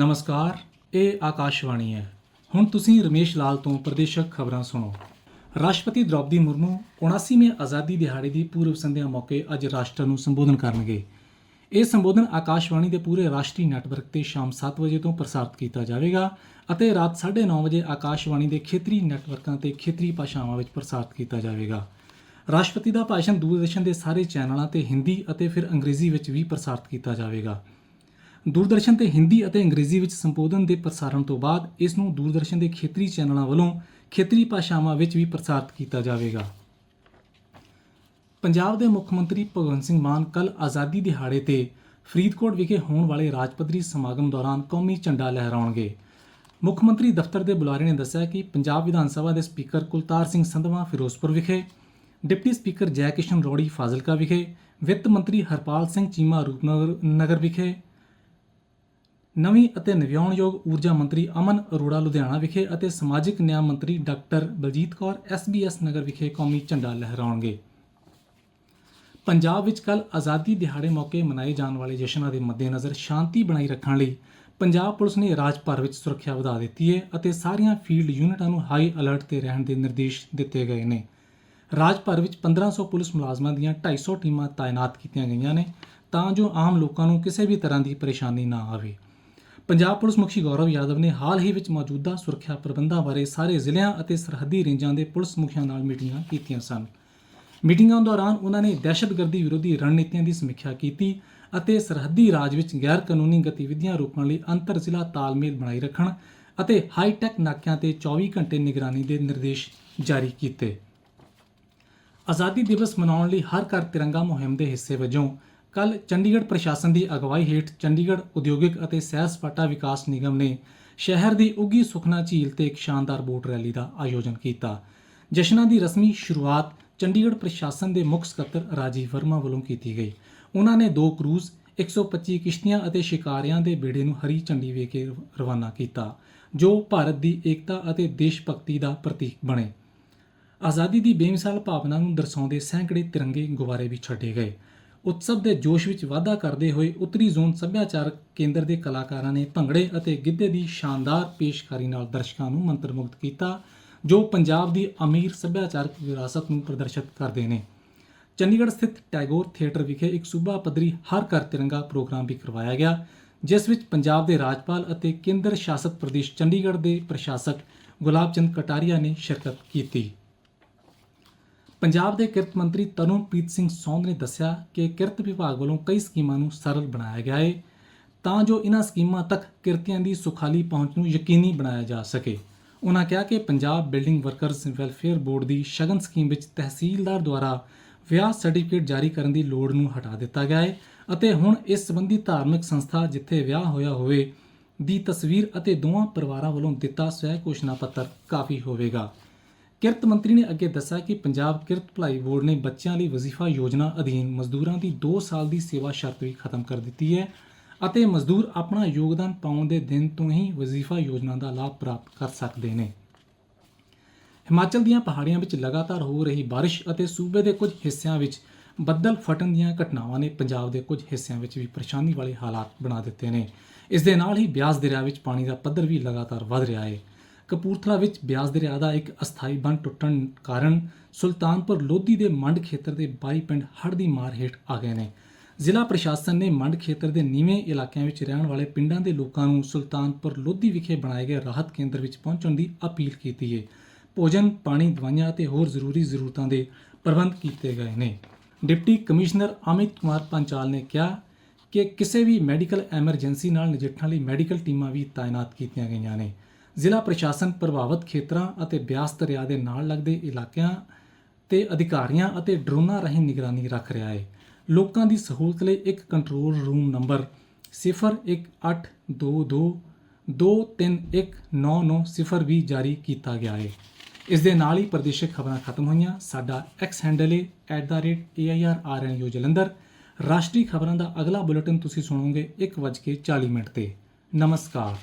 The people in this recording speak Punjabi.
ਨਮਸਕਾਰ, ਇਹ ਆਕਾਸ਼ਵਾਣੀ ਹੈ। ਹੁਣ ਤੁਸੀਂ ਰਮੇਸ਼ ਲਾਲ ਤੋਂ ਪ੍ਰਦੇਸ਼ਕ ਖਬਰਾਂ ਸੁਣੋ। ਰਾਸ਼ਟਰਪਤੀ ਦ੍ਰੋਪਦੀ ਮੁਰਮੂ 79ਵੇਂ ਆਜ਼ਾਦੀ ਦਿਹਾੜੇ ਦੀ ਪੂਰਵ ਸੰਧਿਆ ਮੌਕੇ ਅੱਜ ਰਾਸ਼ਟਰ ਨੂੰ ਸੰਬੋਧਨ ਕਰਨਗੇ। ਇਹ ਸੰਬੋਧਨ ਆਕਾਸ਼ਵਾਣੀ ਦੇ ਪੂਰੇ ਰਾਸ਼ਟਰੀ ਨੈਟਵਰਕ ਤੇ ਸ਼ਾਮ 7 ਵਜੇ ਤੋਂ ਪ੍ਰਸਾਰਿਤ ਕੀਤਾ ਜਾਵੇਗਾ ਅਤੇ ਰਾਤ 9:30 ਵਜੇ ਆਕਾਸ਼ਵਾਣੀ ਦੇ ਖੇਤਰੀ ਨੈਟਵਰਕਾਂ ਤੇ ਖੇਤਰੀ ਭਾਸ਼ਾਵਾਂ ਵਿੱਚ ਪ੍ਰਸਾਰਿਤ ਕੀਤਾ ਜਾਵੇਗਾ। ਰਾਸ਼ਟਰਪਤੀ ਦਾ ਭਾਸ਼ਣ ਦੂਰਦਰਸ਼ਨ ਦੇ ਸਾਰੇ ਚੈਨਲਾਂ ਤੇ ਹਿੰਦੀ ਅਤੇ ਫਿਰ ਅੰਗਰੇਜ਼ੀ ਵਿੱਚ ਵੀ ਪ੍ਰਸਾਰਿਤ ਕੀਤਾ ਜਾਵੇਗਾ। ਦੂਰਦਰਸ਼ਨ ਤੇ ਹਿੰਦੀ ਅਤੇ ਅੰਗਰੇਜ਼ੀ ਵਿੱਚ ਸੰਬੋਧਨ ਦੇ ਪ੍ਰਸਾਰਣ ਤੋਂ ਬਾਅਦ ਇਸ ਨੂੰ ਦੂਰਦਰਸ਼ਨ ਦੇ ਖੇਤਰੀ ਚੈਨਲਾਂ ਵੱਲੋਂ ਖੇਤਰੀ ਭਾਸ਼ਾਵਾਂ ਵਿੱਚ ਵੀ ਪ੍ਰਸਾਰਿਤ ਕੀਤਾ ਜਾਵੇਗਾ। ਪੰਜਾਬ ਦੇ ਮੁੱਖ ਮੰਤਰੀ ਭਗਵੰਤ ਸਿੰਘ ਮਾਨ ਕੱਲ ਆਜ਼ਾਦੀ ਦਿਹਾੜੇ ਤੇ ਫਰੀਦਕੋਟ ਵਿਖੇ ਹੋਣ ਵਾਲੇ ਰਾਜ ਪੱਧਰੀ ਸਮਾਗਮ ਦੌਰਾਨ ਕੌਮੀ ਝੰਡਾ ਲਹਿਰਾਉਣਗੇ। ਮੁੱਖ ਮੰਤਰੀ ਦਫ਼ਤਰ ਦੇ ਬੁਲਾਰੇ ਨੇ ਦੱਸਿਆ ਕਿ ਪੰਜਾਬ ਵਿਧਾਨ ਸਭਾ ਦੇ ਸਪੀਕਰ ਕੁਲਤਾਰ ਸਿੰਘ ਸੰਧਵਾ ਫਿਰੋਜ਼ਪੁਰ ਵਿਖੇ, ਡਿਪਟੀ ਸਪੀਕਰ ਜੈ ਕਿਸ਼ਨ ਰੋੜੀ ਫਾਜ਼ਿਲਕਾ ਵਿਖੇ, ਵਿੱਤ ਮੰਤਰੀ ਹਰਪਾਲ ਸਿੰਘ ਚੀਮਾ ਰੂਪਨਗਰ ਨਗਰ ਵਿਖੇ ਨਵੀਂ ਅਤੇ ਨਵਿਆਉਣਯੋਗ ਊਰਜਾ ਮੰਤਰੀ ਅਮਨ ਅਰੋੜਾ ਲੁਧਿਆਣਾ ਵਿਖੇ ਅਤੇ ਸਮਾਜਿਕ ਨਿਆਂ ਮੰਤਰੀ ਡਾਕਟਰ ਬਲਜੀਤ ਕੌਰ ਐਸਬੀਐਸ ਨਗਰ ਵਿਖੇ ਕੌਮੀ ਝੰਡਾ ਲਹਿਰਾਉਣਗੇ। ਪੰਜਾਬ ਵਿੱਚ ਕੱਲ ਆਜ਼ਾਦੀ ਦਿਹਾੜੇ ਮੌਕੇ ਮਨਾਏ ਜਾਣ ਵਾਲੇ ਜਸ਼ਨਾਂ ਦੇ ਮੱਦੇਨਜ਼ਰ ਸ਼ਾਂਤੀ ਬਣਾਈ ਰੱਖਣ ਲਈ ਪੰਜਾਬ ਪੁਲਿਸ ਨੇ ਰਾਜ ਭਰ ਵਿੱਚ ਸੁਰੱਖਿਆ ਵਧਾ ਦਿੱਤੀ ਹੈ ਅਤੇ ਸਾਰੀਆਂ ਫੀਲਡ ਯੂਨਿਟਾਂ ਨੂੰ ਹਾਈ ਅਲਰਟ ਤੇ ਰਹਿਣ ਦੇ ਨਿਰਦੇਸ਼ ਦਿੱਤੇ ਗਏ ਨੇ। ਰਾਜ ਭਰ ਵਿੱਚ 1500 ਪੁਲਿਸ ਮੁਲਾਜ਼ਮਾਂ ਦੀਆਂ 250 ਟੀਮਾਂ ਤਾਇਨਾਤ ਕੀਤੀਆਂ ਗਈਆਂ ਨੇ ਤਾਂ ਜੋ ਆਮ ਲੋਕਾਂ ਨੂੰ ਕਿਸੇ ਵੀ ਤਰ੍ਹਾਂ ਦੀ ਪਰੇਸ਼ਾਨੀ ਨਾ ਆਵੇ। ਪੰਜਾਬ ਪੁਲਿਸ ਮੁਖੀ ਗੌਰਵ ਯਾਦਵ ਨੇ ਹਾਲ ਹੀ ਵਿੱਚ ਮੌਜੂਦਾ ਸੁਰੱਖਿਆ ਪ੍ਰਬੰਧਾਂ ਬਾਰੇ ਸਾਰੇ ਜ਼ਿਲ੍ਹਿਆਂ ਅਤੇ ਸਰਹੱਦੀ ਰੇਂਜਾਂ ਦੇ ਪੁਲਿਸ ਮੁਖੀਆਂ ਨਾਲ ਮੀਟਿੰਗਾਂ ਕੀਤੀਆਂ ਸਨ। ਮੀਟਿੰਗਾਂ ਦੌਰਾਨ ਉਹਨਾਂ ਨੇ ਦਹਿਸ਼ਤਗਰਦੀ ਵਿਰੋਧੀ ਰਣਨੀਤੀਆਂ ਦੀ ਸਮੀਖਿਆ ਕੀਤੀ ਅਤੇ ਸਰਹੱਦੀ ਰਾਜ ਵਿੱਚ ਗੈਰ ਕਾਨੂੰਨੀ ਗਤੀਵਿਧੀਆਂ ਰੋਕਣ ਲਈ ਅੰਤਰ ਜ਼ਿਲ੍ਹਾ ਤਾਲਮੇਲ ਬਣਾਈ ਰੱਖਣ ਅਤੇ ਹਾਈ-ਟੈਕ ਨਾਕਿਆਂ ਤੇ 24 ਘੰਟੇ ਨਿਗਰਾਨੀ ਦੇ ਨਿਰਦੇਸ਼ ਜਾਰੀ ਕੀਤੇ। ਆਜ਼ਾਦੀ ਦਿਵਸ ਮਨਾਉਣ ਲਈ ਹਰ ਘਰ ਤਿਰੰਗਾ ਮੁਹਿੰਮ ਦੇ ਹਿੱਸੇ ਵਜੋਂ ਕੱਲ ਚੰਡੀਗੜ੍ਹ ਪ੍ਰਸ਼ਾਸਨ ਦੀ ਅਗਵਾਈ ਹੇਠ ਚੰਡੀਗੜ੍ਹ ਉਦਯੋਗਿਕ ਅਤੇ ਸੈਰ ਸਪਾਟਾ ਵਿਕਾਸ ਨਿਗਮ ਨੇ ਸ਼ਹਿਰ ਦੀ ਉੱਗੀ ਸੁਖਨਾ ਝੀਲ ਤੇ ਇੱਕ ਸ਼ਾਨਦਾਰ ਬੋਟ ਰੈਲੀ ਦਾ ਆਯੋਜਨ ਕੀਤਾ। ਜਸ਼ਨਾਂ ਦੀ ਰਸਮੀ ਸ਼ੁਰੂਆਤ ਚੰਡੀਗੜ੍ਹ ਪ੍ਰਸ਼ਾਸਨ ਦੇ ਮੁੱਖ ਸਕੱਤਰ ਰਾਜੀਵ ਵਰਮਾ ਵੱਲੋਂ ਕੀਤੀ ਗਈ। ਉਹਨਾਂ ਨੇ ਦੋ ਕਰੂਜ਼ 125 ਕਿਸ਼ਤੀਆਂ ਅਤੇ ਸ਼ਿਕਾਰੀਆਂ ਦੇ ਬੇੜੇ ਨੂੰ ਹਰੀ ਝੰਡੀ ਵੇਖ ਕੇ ਰਵਾਨਾ ਕੀਤਾ, ਜੋ ਭਾਰਤ ਦੀ ਏਕਤਾ ਅਤੇ ਦੇਸ਼ ਭਗਤੀ ਦਾ ਪ੍ਰਤੀਕ ਬਣੇ। ਆਜ਼ਾਦੀ ਦੀ ਬੇਮਿਸਾਲ ਭਾਵਨਾ ਨੂੰ ਦਰਸਾਉਂਦੇ ਸੈਂਕੜੇ ਤਿਰੰਗੇ ਗੁਬਾਰੇ ਵੀ ਛੱਡੇ ਗਏ। ਉਤਸਵ ਦੇ ਜੋਸ਼ ਵਿੱਚ ਵਾਧਾ ਕਰਦੇ ਹੋਏ ਉੱਤਰੀ ਜ਼ੋਨ ਸੱਭਿਆਚਾਰਕ ਕੇਂਦਰ ਦੇ ਕਲਾਕਾਰਾਂ ਨੇ ਭੰਗੜੇ ਅਤੇ ਗਿੱਧੇ ਦੀ ਸ਼ਾਨਦਾਰ ਪੇਸ਼ਕਾਰੀ ਨਾਲ ਦਰਸ਼ਕਾਂ ਨੂੰ ਮੰਤਰਮੁਗਧ ਕੀਤਾ, ਜੋ ਪੰਜਾਬ ਦੀ ਅਮੀਰ ਸੱਭਿਆਚਾਰਕ ਵਿਰਾਸਤ ਨੂੰ ਪ੍ਰਦਰਸ਼ਿਤ ਕਰਦੇ ਨੇ। ਚੰਡੀਗੜ੍ਹ ਸਥਿਤ ਟੈਗੋਰ ਥੀਏਟਰ ਵਿਖੇ ਇੱਕ ਸੂਬਾ ਪੱਧਰੀ ਹਰ ਘਰ ਤਿਰੰਗਾ ਪ੍ਰੋਗਰਾਮ ਵੀ ਕਰਵਾਇਆ ਗਿਆ, ਜਿਸ ਵਿੱਚ ਪੰਜਾਬ ਦੇ ਰਾਜਪਾਲ ਅਤੇ ਕੇਂਦਰ ਸ਼ਾਸਤ ਪ੍ਰਦੇਸ਼ ਚੰਡੀਗੜ੍ਹ ਦੇ ਪ੍ਰਸ਼ਾਸਕ ਗੁਲਾਬ ਚੰਦ ਕਟਾਰੀਆ ਨੇ ਸ਼ਿਰਕਤ ਕੀਤੀ। ਪੰਜਾਬ ਦੇ ਕਿਰਤ ਮੰਤਰੀ ਤਰਨਪ੍ਰੀਤ ਸਿੰਘ ਸੌਂਦ ਨੇ ਦੱਸਿਆ ਕਿ ਕਿਰਤ ਵਿਭਾਗ ਵੱਲੋਂ ਕਈ ਸਕੀਮਾਂ ਨੂੰ ਸਰਲ ਬਣਾਇਆ ਗਿਆ ਹੈ ਤਾਂ ਜੋ ਇਹਨਾਂ ਸਕੀਮਾਂ ਤੱਕ ਕਿਰਤੀਆਂ ਦੀ ਸੁਖਾਲੀ ਪਹੁੰਚ ਨੂੰ ਯਕੀਨੀ ਬਣਾਇਆ ਜਾ ਸਕੇ। ਉਹਨਾਂ ਕਿਹਾ ਕਿ Punjab building workers welfare board ਦੀ ਸ਼ਗਨ ਸਕੀਮ ਵਿੱਚ ਤਹਿਸੀਲਦਾਰ ਦੁਆਰਾ ਵਿਆਹ ਸਰਟੀਫਿਕੇਟ ਜਾਰੀ ਕਰਨ ਦੀ ਲੋੜ ਨੂੰ ਹਟਾ ਦਿੱਤਾ ਗਿਆ ਹੈ ਅਤੇ ਹੁਣ ਇਸ ਸੰਬੰਧੀ ਧਾਰਮਿਕ ਸੰਸਥਾ ਜਿੱਥੇ ਵਿਆਹ ਹੋਇਆ ਹੋਵੇ ਦੀ ਤਸਵੀਰ ਅਤੇ ਦੋਵਾਂ ਪਰਿਵਾਰਾਂ ਵੱਲੋਂ ਦਿੱਤਾ ਸਵੈ ਘੋਸ਼ਣਾ ਪੱਤਰ ਕਾਫੀ ਹੋਵੇਗਾ। ਕਿਰਤ ਮੰਤਰੀ ਨੇ ਅੱਗੇ ਦੱਸਿਆ ਕਿ ਪੰਜਾਬ ਕਿਰਤ ਭਲਾਈ ਬੋਰਡ ਨੇ ਬੱਚਿਆਂ ਲਈ ਵਜ਼ੀਫਾ ਯੋਜਨਾ ਅਧੀਨ ਮਜ਼ਦੂਰਾਂ ਦੀ 2 ਸਾਲ ਦੀ ਸੇਵਾ ਸ਼ਰਤ ਵੀ ਖਤਮ ਕਰ ਦਿੱਤੀ ਹੈ ਅਤੇ ਮਜ਼ਦੂਰ ਆਪਣਾ ਯੋਗਦਾਨ ਪਾਉਣ ਦੇ ਦਿਨ ਤੋਂ ਹੀ ਵਜ਼ੀਫਾ ਯੋਜਨਾ ਦਾ ਲਾਭ ਪ੍ਰਾਪਤ ਕਰ ਸਕਦੇ ਨੇ। ਹਿਮਾਚਲ ਦੀਆਂ ਪਹਾੜੀਆਂ ਵਿੱਚ ਲਗਾਤਾਰ ਹੋ ਰਹੀ ਬਾਰਿਸ਼ ਅਤੇ ਸੂਬੇ ਦੇ ਕੁਝ ਹਿੱਸਿਆਂ ਵਿੱਚ ਬੱਦਲ ਫਟਣ ਦੀਆਂ ਘਟਨਾਵਾਂ ਨੇ ਪੰਜਾਬ ਦੇ ਕੁਝ ਹਿੱਸਿਆਂ ਵਿੱਚ ਵੀ ਪਰੇਸ਼ਾਨੀ ਵਾਲੇ ਹਾਲਾਤ ਬਣਾ ਦਿੱਤੇ ਨੇ। ਇਸ ਦੇ ਨਾਲ ਹੀ ਬਿਆਸ ਦਰਿਆ ਵਿੱਚ ਪਾਣੀ ਦਾ ਪੱਧਰ ਵੀ ਲਗਾਤਾਰ ਵਧ ਰਿਹਾ ਹੈ। ਕਪੂਰਥਲਾ ਵਿੱਚ ਬਿਆਸ ਦਰਿਆ ਦਾ ਇੱਕ ਅਸਥਾਈ ਬੰਨ ਟੁੱਟਣ ਕਾਰਨ ਸੁਲਤਾਨਪੁਰ ਲੋਧੀ ਦੇ ਮੰਡ ਖੇਤਰ ਦੇ 22 ਪਿੰਡ ਹੜ੍ਹ ਦੀ ਮਾਰ ਹੇਠ ਆ ਗਏ ਨੇ। ਜ਼ਿਲ੍ਹਾ ਪ੍ਰਸ਼ਾਸਨ ਨੇ ਮੰਡ ਖੇਤਰ ਦੇ ਨੀਵੇਂ ਇਲਾਕਿਆਂ ਵਿੱਚ ਰਹਿਣ ਵਾਲੇ ਪਿੰਡਾਂ ਦੇ ਲੋਕਾਂ ਨੂੰ ਸੁਲਤਾਨਪੁਰ ਲੋਧੀ ਵਿਖੇ ਬਣਾਏ ਗਏ ਰਾਹਤ ਕੇਂਦਰ ਵਿੱਚ ਪਹੁੰਚਣ ਦੀ ਅਪੀਲ ਕੀਤੀ ਹੈ ਭੋਜਨ, ਪਾਣੀ, ਦਵਾਈਆਂ ਅਤੇ ਹੋਰ ਜ਼ਰੂਰੀ ਜ਼ਰੂਰਤਾਂ ਦੇ ਪ੍ਰਬੰਧ ਕੀਤੇ ਗਏ ਨੇ। ਡਿਪਟੀ ਕਮਿਸ਼ਨਰ ਅਮਿਤ ਕੁਮਾਰ ਪੰਚਾਲ ਨੇ ਕਿਹਾ ਕਿ ਕਿਸੇ ਵੀ ਮੈਡੀਕਲ ਐਮਰਜੈਂਸੀ ਨਾਲ ਨਜਿੱਠਣ ਲਈ ਮੈਡੀਕਲ ਟੀਮਾਂ ਵੀ ਤਾਇਨਾਤ ਕੀਤੀਆਂ ਗਈਆਂ ਨੇ। ਜ਼ਿਲ੍ਹਾ ਪ੍ਰਸ਼ਾਸਨ ਪ੍ਰਭਾਵਿਤ ਖੇਤਰਾਂ ਅਤੇ ਬਿਆਸ ਦਰਿਆ ਦੇ ਨਾਲ ਲੱਗਦੇ ਇਲਾਕਿਆਂ ਤੇ ਅਧਿਕਾਰੀਆਂ ਅਤੇ ਡਰੋਨਾਂ ਰਾਹੀਂ ਨਿਗਰਾਨੀ ਰੱਖ ਰਿਹਾ ਹੈ। ਲੋਕਾਂ ਦੀ ਸਹੂਲਤ ਲਈ ਇੱਕ ਕੰਟਰੋਲ ਰੂਮ ਨੰਬਰ 0182 231990 ਵੀ ਜਾਰੀ ਕੀਤਾ ਗਿਆ ਹੈ। ਇਸ ਦੇ ਨਾਲ ਹੀ ਪ੍ਰਦੇਸ਼ਕ ਖਬਰਾਂ ਖਤਮ ਹੋਈਆਂ। ਸਾਡਾ ਐਕਸ ਹੈਂਡਲ ਹੈ @airrnu ਜਲੰਧਰ। ਰਾਸ਼ਟਰੀ ਖਬਰਾਂ ਦਾ ਅਗਲਾ ਬੁਲੇਟਿਨ ਤੁਸੀਂ ਸੁਣੋਗੇ 1:40 ਮਿੰਟ ਤੇ। ਨਮਸਕਾਰ